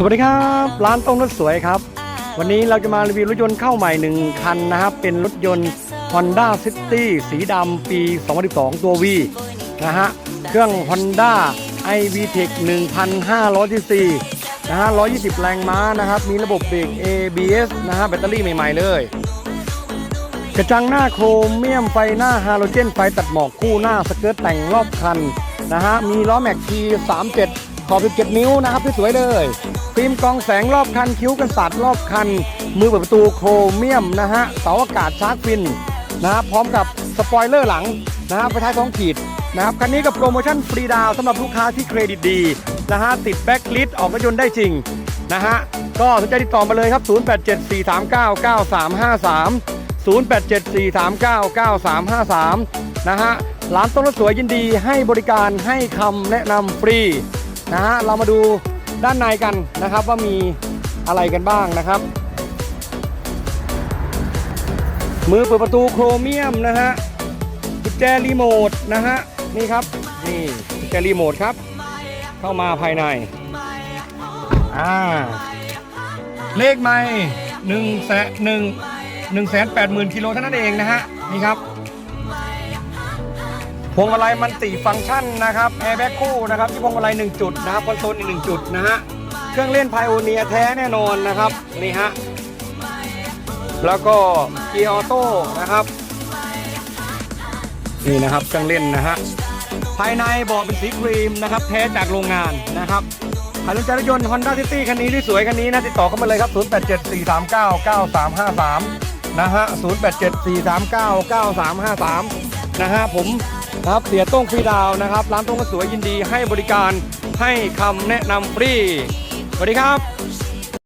สวัสดีครับ ร้านตรงรถสวยครับ วันนี้เราจะมารีวิวรถยนต์เข้าใหม่หนึ่งคันนะครับ เป็นรถยนต์ Honda City สีดำปี 2012 ตัว V นะฮะ เครื่อง Honda iVTEC 1,500 cc นะฮะ 120 แรงม้านะครับ มีระบบเบรก ABS นะฮะ แบตเตอรี่ใหม่ ๆ เลย กระจังหน้าโครเมียมไฟหน้าฮาโลเจนไฟตัดหมอกคู่หน้าสเกิร์ตแต่งรอบคันนะฮะ มีล้อแม็กที37ขอบ17นิ้วนะครับสวยๆเลย ฟิล์มกองแสงรอบคัน คิ้วกันสาดรอบคัน มือเปิดประตูโครเมียมนะฮะเสาอากาศชาร์จฟินนะพร้อมกับสปอยเลอร์หลังนะฮะไฟท้ายท้องขีดนะครับคันนี้กับโปรโมชั่นฟรีดาวสำหรับลูกค้าที่เครดิตดีนะฮะติดแบ็กลิสออกรถยนต์ได้จริงนะฮะก็สนใจติดต่อมาเลยครับ 0874399353 0874399353 นะฮะร้านต้นรถสวยยินดีให้บริการให้คำแนะนำฟรีนะฮะเรามาดู ด้านในกันนะครับว่ามีอะไรกันบ้างนะครับ มือเปิดประตูโครเมียมนะฮะกุญแจรีโมทนะฮะนี่ครับนี่กุญแจรีโมทครับ เข้ามาภายในอ่าเลขไม่หนึ่งแสนหนึ่งหนึ่งแสนแปดหมื่นกิโลเท่านั้นเองนะฮะนี่ครับ พวงมาลัยมันติฟังก์ชันนะครับแอร์แบ็กคู่นะครับที่พวงมาลัย1จุดนะครับคอนโซลอีก1จุดนะฮะเครื่องเล่นไพโอเนียแท้แน่นอนนะครับนี่ฮะแล้วก็เกียร์ออโต้นะครับนี่นะครับเครื่องเล่นนะฮะภายในเบาะเป็นสีครีมนะครับแท้จากโรงงานนะครับใครสนใจรถยนต์ Honda City คันนี้ที่สวยคันนี้นะติดต่อเข้ามาเลยครับ 0874399353 นะฮะ 0874399353 นะฮะผม ครับเสียต้งฟรีดาวนะครับ ร้านต้งก็สวยยินดีให้บริการให้คำแนะนำฟรีสวัสดีครับ